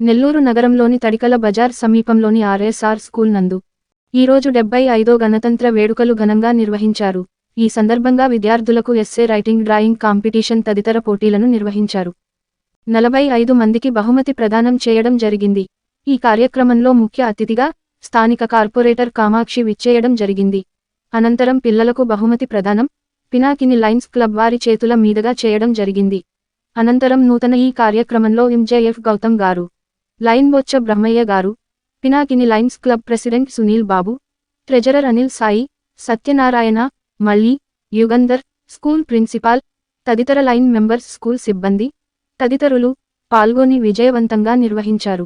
నెల్లూరు నగరంలోని తడికల బజార్ సమీపంలోని RSR school నందు ఈరోజు డెబ్బై ఐదో గణతంత్ర వేడుకలు ఘనంగా నిర్వహించారు. ఈ సందర్భంగా విద్యార్థులకు ఎస్సే రైటింగ్ డ్రాయింగ్ కాంపిటీషన్ తదితర పోటీలను నిర్వహించారు. నలభై ఐదు మందికి బహుమతి ప్రదానం చేయడం జరిగింది. ఈ కార్యక్రమంలో ముఖ్య అతిథిగా స్థానిక కార్పొరేటర్ కామాక్షి విచ్చేయడం జరిగింది. అనంతరం పిల్లలకు బహుమతి ప్రదానం పినాకిని లైన్స్ క్లబ్ వారి చేతుల మీదుగా చేయడం జరిగింది. అనంతరం నూతన ఈ కార్యక్రమంలో ఎంజేఎఫ్ గౌతమ్ గారు lion Boccha Brahmaiah garu Pinakini lions club president Sunil Babu treasurer Anil Sai Satyanarayana మళ్ళీ యుగంధర్ స్కూల్ ప్రిన్సిపాల్ తదితర లైన్ మెంబర్స్ స్కూల్ సిబ్బంది తదితరులు పాల్గొని విజయవంతంగా నిర్వహించారు.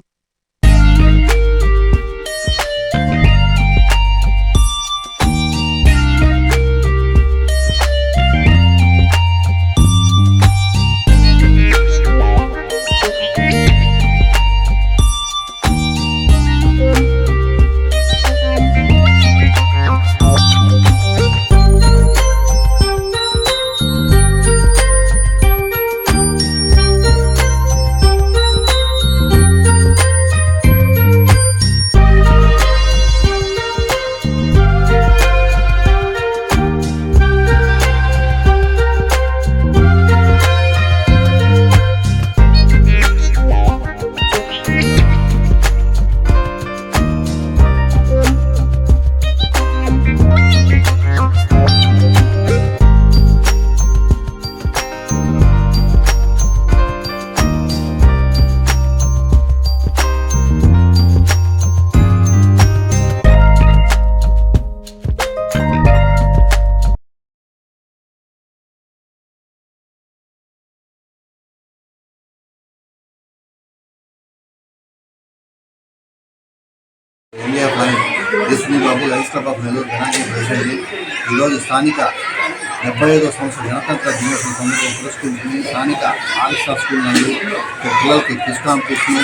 India ఫ్లైన్ SP Babu life club of Nellore గణాంగం president ఈరోజు స్థానిక డెబ్బై ఐదో సంవత్సరం గణతంత్ర దినోత్సవం సందర్భంగా పురస్కరించుకుని స్థానిక ఆర్ఎస్ఆర్ స్కూల్ నందు పిల్లలకి క్విజ్ కాంపిటీషన్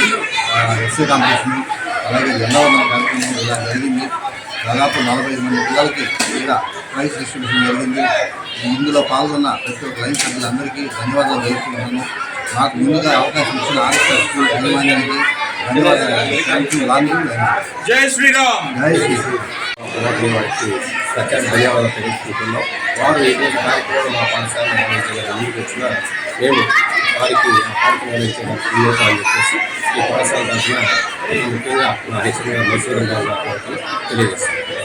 ఎస్ఏ కాంపిటీషన్ అలాగే జెండావందన కార్యక్రమం ఇలా జరిగింది దాదాపు నలభై ఐదు మంది పిల్లలకి ఇక్కడ ప్రైజ్ డిస్ట్రిబ్యూషన్ జరిగింది. ఇందులో పాల్గొన్న ప్రతి ఒక్క లైన్ సభ్యులందరికీ ధన్యవాదాలు తెలుపుతున్నాను నాకు ముందుగా అవకాశం ఇచ్చిన ఆర్ఎస్ఆర్ స్కూల్ యజమానికి జై శ్రీరామ్. జై శ్రీరామ్ అలాగే వారికి ధన్యవాదాలు తెలుసుకుంటున్నాం వారు ఏదైనా కార్యక్రమాలు మా పాఠశాల నిర్వహించగల వచ్చిన మేము వారికి ఆ కార్యక్రమాలు ఇచ్చేదానికి వినియోగాలు చెప్పేసి ఈ పాఠశాల తరఫున ముఖ్యంగా నా హెచ్చరిక మసూరం తెలియజేస్తాను